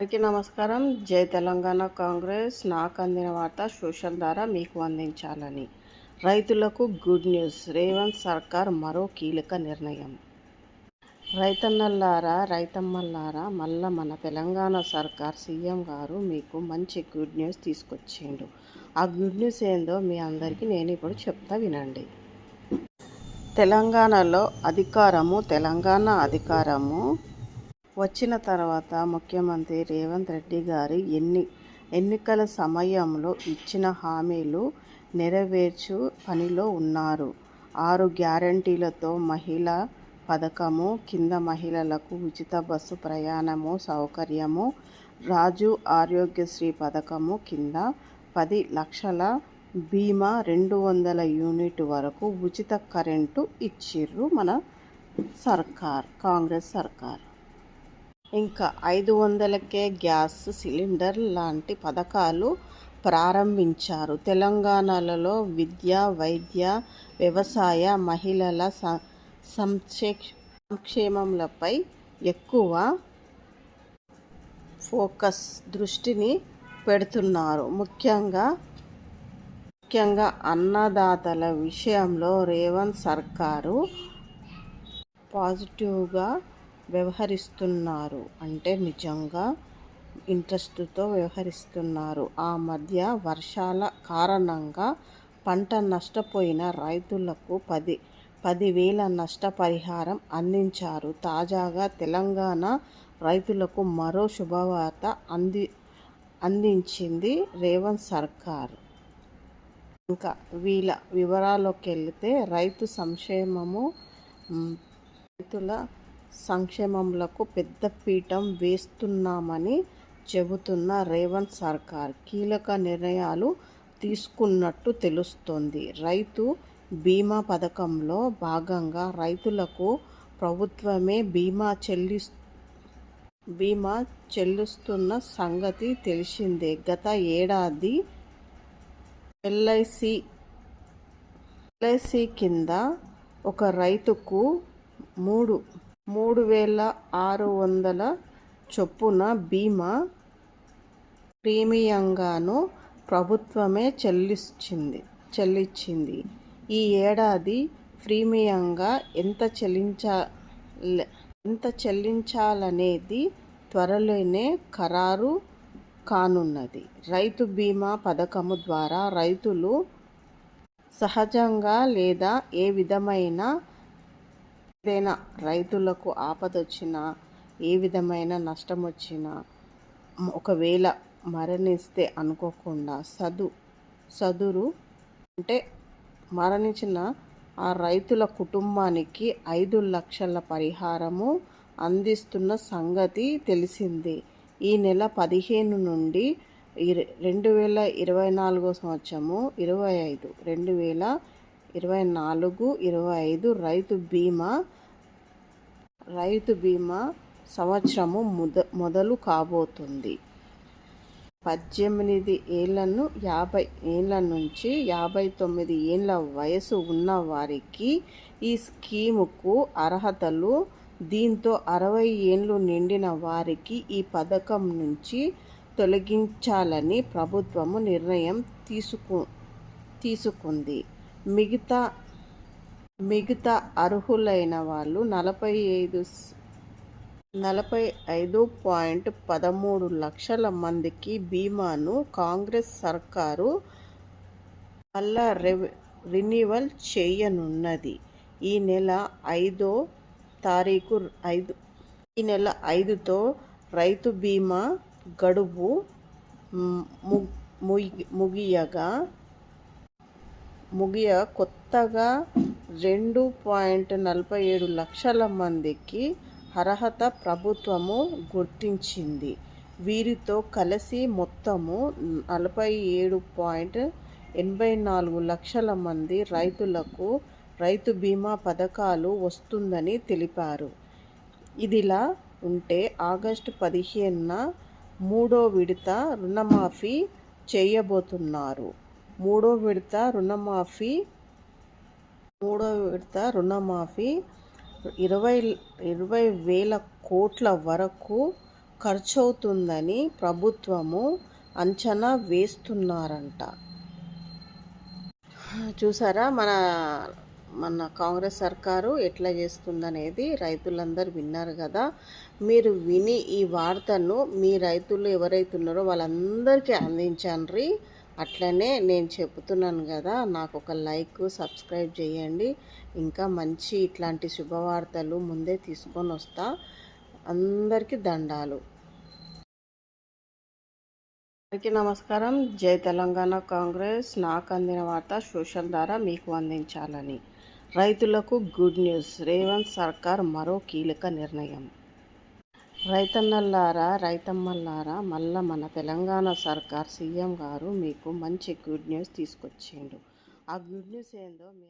అందరికీ నమస్కారం. జై తెలంగాణ కాంగ్రెస్ నాకు అందిన వార్త సోషల్ ద్వారా మీకు అందించాలని. రైతులకు గుడ్ న్యూస్. రేవంత్ సర్కార్ మరో కీలక నిర్ణయం. రైతన్నల్లారా రైతమ్మల్లారా మళ్ళా మన తెలంగాణ సర్కార్ సీఎం గారు మీకు మంచి గుడ్ న్యూస్ తీసుకొచ్చిండు. ఆ గుడ్ న్యూస్ ఏందో మీ అందరికీ నేను ఇప్పుడు చెప్తా వినండి. తెలంగాణలో అధికారము తెలంగాణ అధికారము వచ్చిన తర్వాత ముఖ్యమంత్రి రేవంత్ రెడ్డి గారి ఎన్ని ఎన్నికల సమయంలో ఇచ్చిన హామీలు నెరవేర్చు పనిలో ఉన్నారు. ఆరు గ్యారంటీలతో మహిళ పథకము కింద మహిళలకు ఉచిత బస్సు ప్రయాణము సౌకర్యము రాజు ఆరోగ్యశ్రీ పథకము కింద పది లక్షల బీమా రెండు వందల యూనిట్ వరకు ఉచిత కరెంటు ఇచ్చిర్రు మన సర్కార్ కాంగ్రెస్ సర్కార్. ఇంకా ఐదు వందలకే గ్యాస్ సిలిండర్ లాంటి పథకాలు ప్రారంభించారు. తెలంగాణలో విద్య వైద్య వ్యవసాయ మహిళల సంక్షే సంక్షేమంలపై ఎక్కువ ఫోకస్ దృష్టిని పెడుతున్నారు. ముఖ్యంగా ముఖ్యంగా అన్నదాతల విషయంలో రేవంత్ సర్కారు పాజిటివ్గా వ్యవహరిస్తున్నారు. అంటే నిజంగా ఇంట్రెస్ట్తో వ్యవహరిస్తున్నారు. ఆ మధ్య వర్షాల కారణంగా పంట నష్టపోయిన రైతులకు పది పదివేల నష్టపరిహారం అందించారు. తాజాగా తెలంగాణ రైతులకు మరో శుభవార్త అంది అందించింది రేవంత్ సర్కార్. ఇంకా వీళ్ళ వివరాల్లోకి వెళితే రైతు సంక్షేమము రైతుల సంక్షేమంలకు పెద్దపీఠం వేస్తున్నామని చెబుతున్న రేవంత్ సర్కార్ కీలక నిర్ణయాలు తీసుకున్నట్టు తెలుస్తోంది. రైతు బీమా పథకంలో భాగంగా రైతులకు ప్రభుత్వమే బీమా చెల్లి బీమా చెల్లిస్తున్న సంగతి తెలిసిందే. గత ఏడాది ఎల్ఐసి ఎల్ఐసి కింద ఒక రైతుకు మూడు మూడు వేల ఆరు వందల చొప్పున బీమా ప్రీమియంగాను ప్రభుత్వమే చెల్లించింది చెల్లించింది. ఈ ఏడాది ప్రీమియంగా ఎంత చెల్లించా ఎంత చెల్లించాలనేది త్వరలోనే ఖరారు కానున్నది. రైతు బీమా పథకము ద్వారా రైతులు సహజంగా లేదా ఏ విధమైన ఏదైనా రైతులకు ఆపద వచ్చినా ఏ విధమైన నష్టం వచ్చినా ఒకవేళ మరణిస్తే అనుకోకుండా సదు సదురు అంటే మరణించిన ఆ రైతుల కుటుంబానికి ఐదు లక్షల పరిహారము అందిస్తున్న సంగతి తెలిసింది. ఈ నెల పదిహేను నుండి రెండు వేల ఇరవై నాలుగో సంవత్సరము ఇరవై ఐదు రెండు వేల ఇరవై నాలుగు ఇరవై ఐదు రైతు బీమా రైతు బీమా సంవత్సరము మొద మొదలు కాబోతుంది. పద్దెనిమిది ఏళ్ళను యాభై ఏళ్ళ నుంచి యాభై తొమ్మిది ఏళ్ళ వయసు ఉన్న వారికి ఈ స్కీముకు అర్హతలు దీంతో అరవై ఏళ్ళు నిండిన వారికి ఈ పథకం నుంచి తొలగించాలని ప్రభుత్వము నిర్ణయం తీసుకు తీసుకుంది. మిగతా మిగతా అర్హులైన వాళ్ళు నలభై ఐదు నలభై ఐదు పాయింట్ పదమూడు లక్షల మందికి బీమాను కాంగ్రెస్ సర్కారు మళ్ళా రెవ్ రినివల్ చేయనున్నది. ఈ నెల ఐదో తారీఖు ఐదు ఈ నెల ఐదుతో రైతు బీమా గడువు ముగియగా ముగియ కొత్తగా రెండు పాయింట్ నలభై ఏడు లక్షల మందికి అర్హత ప్రభుత్వము గుర్తించింది. వీరితో కలిసి మొత్తము నలభై ఏడు పాయింట్ ఎనభై నాలుగు లక్షల మంది రైతులకు రైతు బీమా పథకాలు వస్తుందని తెలిపారు. ఇదిలా ఉంటే ఆగస్టు పదిహేనున మూడో విడత రుణమాఫీ చేయబోతున్నారు. మూడో విడత రుణమాఫీ మూడో విడత రుణమాఫీ ఇరవై ఇరవై వేల కోట్ల వరకు ఖర్చవుతుందని ప్రభుత్వము అంచనా వేస్తున్నారంట. చూసారా? మన మన కాంగ్రెస్ సర్కారు ఎట్లా చేస్తుందనేది రైతులందరూ విన్నారు కదా. మీరు విని ఈ వార్తను మీ రైతులు ఎవరైతే ఉన్నారో వాళ్ళందరికీ అందించండి. అట్లనే నేను చెప్తున్నాను కదా నాకు ఒక లైక్ సబ్స్క్రైబ్ చేయండి. ఇంకా మంచి ఇట్లాంటి శుభవార్తలు ముందే తీసుకొని వస్తా. అందరికీ దండాలు. అందరికీ నమస్కారం. జై తెలంగాణ కాంగ్రెస్. నాకు అందిన వార్త సోషల్ ద్వారా మీకు అందించాలని. రైతులకు గుడ్ న్యూస్. రేవంత్ సర్కార్ మరో కీలక నిర్ణయం. రైతన్నల్లారా రైతమ్మల్లారా మళ్ళా మన తెలంగాణ సర్కార్ సీఎం గారు మీకు మంచి గుడ్ న్యూస్ తీసుకొచ్చిండు. ఆ గుడ్ న్యూస్ ఏందో మీ